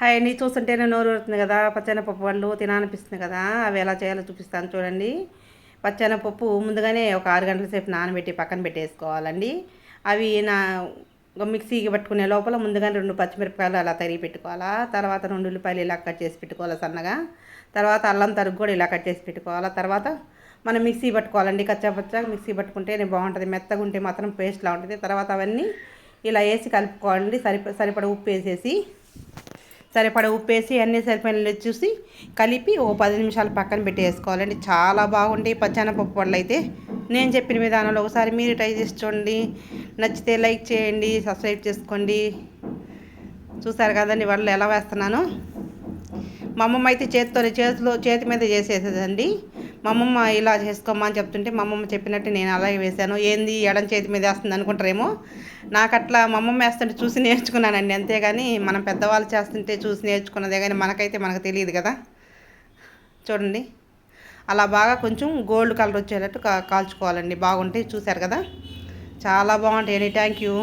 Hi అండి చూస్తుంటేనే నోరు ఊరుతుంది కదా. పచ్చెనపప్పు వాళ్ళు తినాలనిపిస్తుంది కదా. అవి ఎలా చేయాలో చూపిస్తాను చూడండి. పచ్చెనపప్పు ముందుగానే ఒక ఆరు గంటల సేపు నానబెట్టి పక్కన పెట్టేసుకోవాలండి. అవి నా మిక్సీకి పట్టుకునే లోపల ముందుగానే రెండు పచ్చిమిరపకాయలు అలా తరిగి పెట్టుకోవాలా. తర్వాత రెండు ఉల్లిపాయలు ఇలా కట్ చేసి పెట్టుకోవాలి సన్నగా. తర్వాత అల్లం తరుగు కూడా ఇలా కట్ చేసి పెట్టుకోవాలా. తర్వాత మనం మిక్సీ పట్టుకోవాలండి. కచ్చాపచ్చా మిక్సీ పట్టుకుంటేనే బాగుంటుంది. మెత్తగా ఉంటే మాత్రం పేస్ట్లా ఉంటుంది. తర్వాత అవన్నీ ఇలా వేసి కలుపుకోవాలండి. సరిప సరిపడ ఉప్పు వేసేసి సరిపడ ఉప్పేసి అన్నీ సరిపోయిన చూసి కలిపి ఓ పది నిమిషాలు పక్కన పెట్టేసుకోవాలండి. చాలా బాగుంటాయి పచ్చనపప్పు వడలు అయితే. నేను చెప్పిన విధానంలో ఒకసారి మీరు ట్రై చేసి చూడండి. నచ్చితే లైక్ చేయండి సబ్స్క్రైబ్ చేసుకోండి. చూసారు కదండి వాళ్ళు ఎలా వేస్తున్నాను? మా అమ్మమ్మ అయితే చేతితో చేతిలో చేతి మీద చేసేసేదండి. మా అమ్మమ్మ ఇలా చేసుకోమని చెప్తుంటే మా అమ్మమ్మ చెప్పినట్టు నేను అలాగే వేశాను. ఏంది ఎడం చేతి మీద వేస్తుంది అనుకుంటారేమో. నాకు అట్లా మా అమ్మమ్మ వేస్తుంటే చూసి నేర్చుకున్నానండి అంతేగాని మనం పెద్దవాళ్ళు చేస్తుంటే చూసి నేర్చుకున్నదే కానీ మనకైతే మనకు తెలియదు కదా. చూడండి. అలా బాగా కొంచెం గోల్డ్ కలర్ వచ్చేటట్టు కాల్చుకోవాలండి. బాగుంటాయి చూశారు కదా. చాలా బాగుంటాయి థ్యాంక్ యూ.